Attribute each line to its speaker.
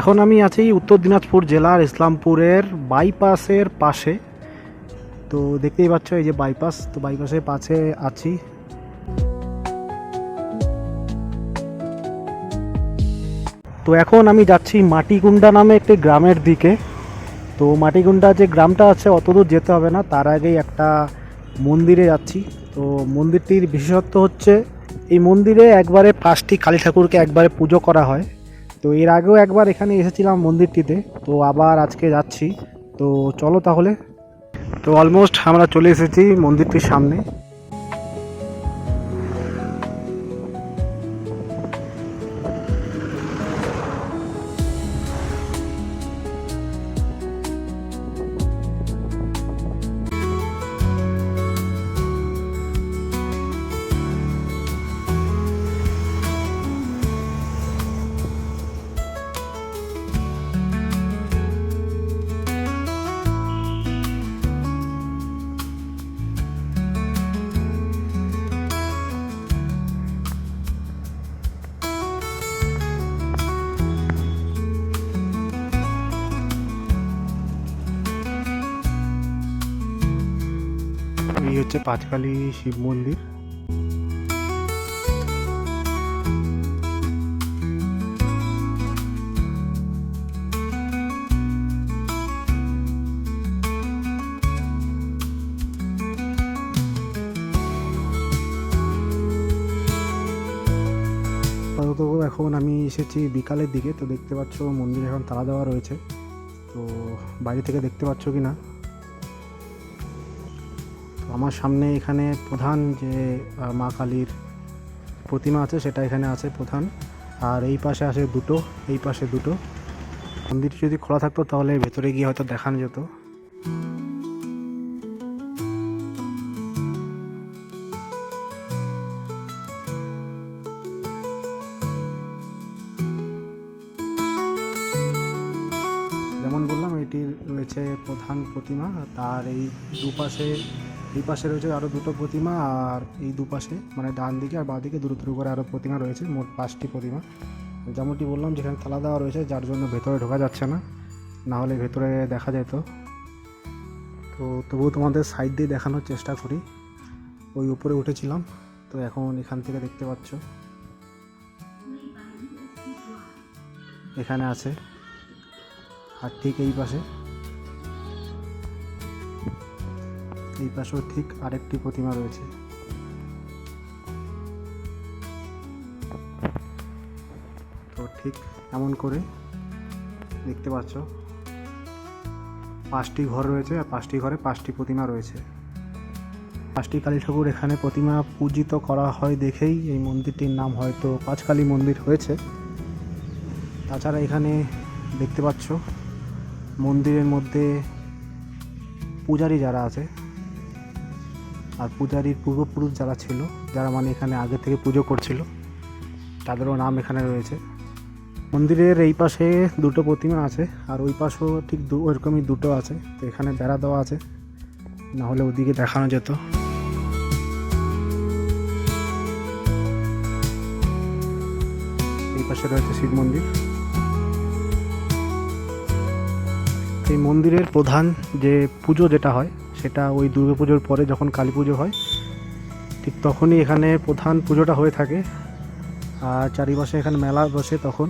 Speaker 1: এখন আমি আছি উত্তর দিনাজপুর জেলার ইসলামপুরের বাইপাসের পাশে। তো দেখতেই পাচ্ছ এই যে বাইপাস, তো বাইপাসের পাশে আছি। তো এখন আমি যাচ্ছি মাটিগুন্ডা নামে একটি গ্রামের দিকে। তো মাটিগুন্ডা যে গ্রামটা আছে অত দূর যেতে হবে না, তার আগেই একটা মন্দিরে যাচ্ছি। তো মন্দিরটির বিশেষত্ব হচ্ছে, এই মন্দিরে একবারে পাঁচটি কালী ঠাকুরকে একবারে পুজো করা হয়। তো এর আগেও একবার এখানে এসেছিলাম মন্দিরটিতে, তো আবার আজকে যাচ্ছি। তো চলো তাহলে। তো অলমোস্ট আমরা চলে এসেছি মন্দিরটির সামনে। এই হচ্ছে পাঁচকালী শিব মন্দির। এখন আমি এসেছি বিকালের দিকে, তো দেখতে পাচ্ছ মন্দির এখন তালা দেওয়া রয়েছে। তো বাইরে থেকে দেখতে পাচ্ছ কি না আমার সামনে এখানে প্রধান যে মা কালীর প্রতিমা আছে, সেটা এখানে আছে প্রধান। আর এই পাশে আছে দুটো, এই পাশে দুটো। মন্দির যদি খোলা থাকতো, তাহলে ভেতরে গিয়ে হয়তো দেখানো যেত। যেমন বললাম এটি রয়েছে প্রধান প্রতিমা। তার এই দুপাশে এই পাশে রয়েছে আরও দুটো প্রতিমা আর এই দুপাশে মানে ডান দিকে আর বাঁ দিকে দুটো দুটো করে আরও প্রতিমা রয়েছে, মোট পাঁচটি প্রতিমা। যেমনটি বললাম, যেখানে থালা দেওয়া রয়েছে, যার জন্য ভেতরে ঢোকা যাচ্ছে না না হলে ভেতরে দেখা যেত। তো তবুও তোমাদের সাইড দিয়ে দেখানোর চেষ্টা করি। ওই উপরে উঠেছিলাম, তো এখন এখান থেকে দেখতে পাচ্ছ। এখানে আছে, আর ঠিক এই পাশে। এই পাশেও ঠিক আরেকটি প্রতিমা রয়েছে। তো ঠিক এমন করে দেখতে পাচ্ছ। পাঁচটি ঘর রয়েছে আর পাঁচটি ঘরে পাঁচটি প্রতিমা রয়েছে। পাঁচটি কালী ঠাকুর এখানে প্রতিমা পূজিত করা হয় দেখেই এই মন্দিরটির নাম হয়তো পাঁচকালী মন্দির হয়েছে। তাছাড়া এখানে দেখতে পাচ্ছ মন্দিরের মধ্যে পূজারী যারা আছে আর পূজারীর পূর্বপুরুষ যারা ছিল, যারা মানে এখানে আগে থেকে পুজো করছিল, তাদেরও নাম এখানে রয়েছে। মন্দিরের এই পাশে দুটো প্রতিমা আছে, আর ওই পাশেও ঠিক দু ওইরকমই দুটো আছে, তো এখানে বেড়া দেওয়া আছে, না হলে ওদিকে দেখানো যেত। এই পাশে রয়েছে শিব মন্দির। এই মন্দিরের প্রধান যে পুজো যেটা হয় সেটা ওই পুজোর পরে যখন কালী পুজো হয়, ঠিক তখনই এখানে প্রধান পুজোটা হয়ে থাকে। আর চারিপাশে এখানে মেলা বসে তখন।